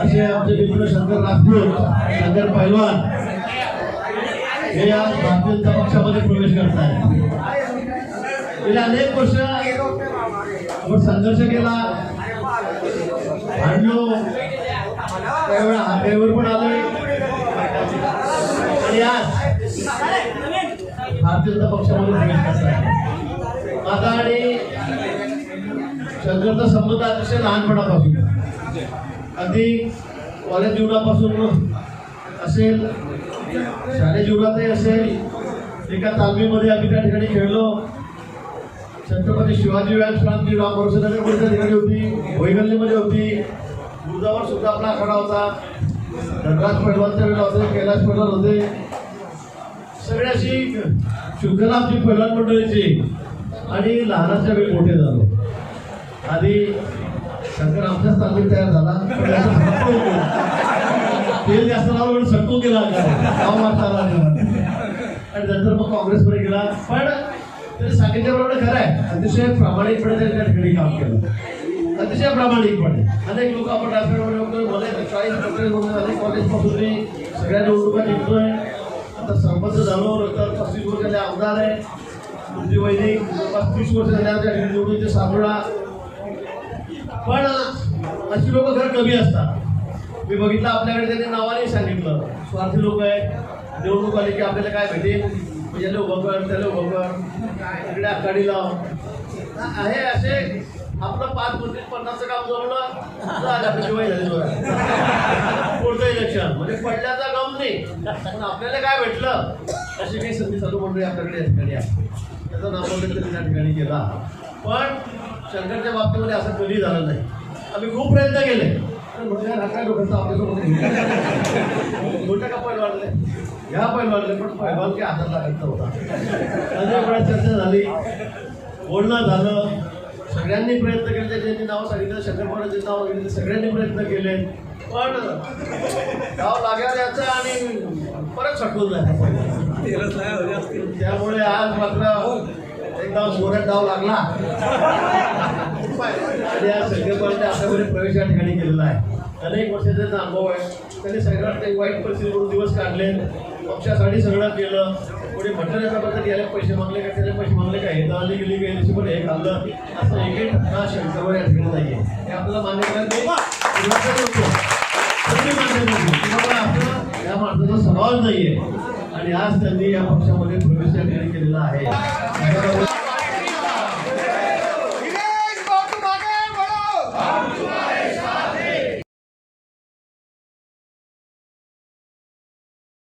असे आमचे मित्र शंकर राजपूत शंकर पैलवान हे आज भारतीय जनता पक्षामध्ये प्रवेश करत आहेत गेल्या अनेक वर्ष आपण संघर्ष केला. भांडलो. काही वेळा पण आलोय. आणि आज भारतीय जनता पक्षामध्ये प्रवेश करताय माझा आणि शंकरचा संबंध अतिशय लहानपणापासून. अगदी कॉलेज जीवनापासून असेल शालेय जीवनातही असेल एका तालमीमध्ये आम्ही त्या ठिकाणी खेळलो. छत्रपती शिवाजी व्यायाम क्रांती राममध्ये त्या ठिकाणी होती भोईगल्लीमध्ये होती. दुधावर सुद्धा आपला आखाडा होता. धनराज पैलवानच्या वेळेला होते कैलास पैलवान होते. सगळ्याशी अशी शृंखला आमची पैलवान मंडळीची आणि लहानाच्या वेळी मोठे झालो. आधी शंकर आमच्याच तालमीत तयार झाला. तेल जास्त लावलं म्हणून सटकून गेला. गाव मारता आला आणि नंतर मग काँग्रेसमध्ये गेला. पण तरी सांगितल्याबरोबर खरं आहे. अतिशय प्रामाणिकपणे त्यांनी त्या ठिकाणी काम केलं. अतिशय प्रामाणिकपणे अनेक लोक आपण राजकारणामध्ये बघतोय मला चाळीस म्हणून अनेक कॉलेजपासून मी सगळ्या निवडणुका जिंकतोय. आता सरपंच झालो नंतर पस्तीस वर्ष आमदार आहे. तुमची वैदिक पस्तीस वर्ष झाले त्या निवडणुकीचे साबळा पण अशी लोक खरं कमी असतात. मी बघितलं आपल्याकडे त्यांनी नावाने सांगितलं. स्वार्थी लोक आहेत. निवडणूक आली की आपल्याला काय भेटेल? याला उभं कर त्याला उभं कर इकडे आखाडी लाव. आहे असे. आपलं पाच पंचवीस पन्नासचं काम जमलं झालं आपली शिवाय झाली पुढचं इलेक्शन म्हणजे पडल्याचा गम नाही. पण आपल्याला काय भेटलं? अशी काही संधी चालू मंडळी आपल्याकडे या ठिकाणी आहे. त्याचं नामोल्लेख त्या ठिकाणी केला पण शंकरच्या बाबतीमध्ये असं कधी झालं नाही. आम्ही खूप प्रयत्न केले. पण म्हणजे काय डोक्याचा आपल्यासोबत. मोठ्या कपाल वाढले. ह्या पैल वाढले पण पैलवान काही हातात लागत नव्हता. अनेक वेळा चर्चा झाली. बोलणं झालं. सगळ्यांनी प्रयत्न केले ज्यांनी नाव सांगितलं शंकरपाडाचे नाव सांगितलं सगळ्यांनी प्रयत्न केले. पण गाव लागल्यावर याचं आणि परत सटकून जायचं. त्यामुळे आज मात्र एकदा जोरात डाव लागला. आणि आज संकल्पाने आतापर्यंत प्रवेश या ठिकाणी केलेला आहे. अनेक वर्षाचा त्याचा अनुभव आहे. त्यांनी सगळ्यात काही वाईट परिस्थितीवरून दिवस काढले. पक्षासाठी सगळं केलं. कोणी म्हटलं याच्याबद्दल याला पैसे मागले का त्याला पैसे मागले का? हे दाली गेली काही दिवशी पण हे खाल्लं. असं एकही ठिकाण शंकरवर या ठिकाणी नाहीये. हे आपल्याला मान्य करायला या माणसाचा स्वभावच नाहीये. आणि आज त्यांनी या पक्षामध्ये प्रवेश या ठिकाणी केलेला आहे.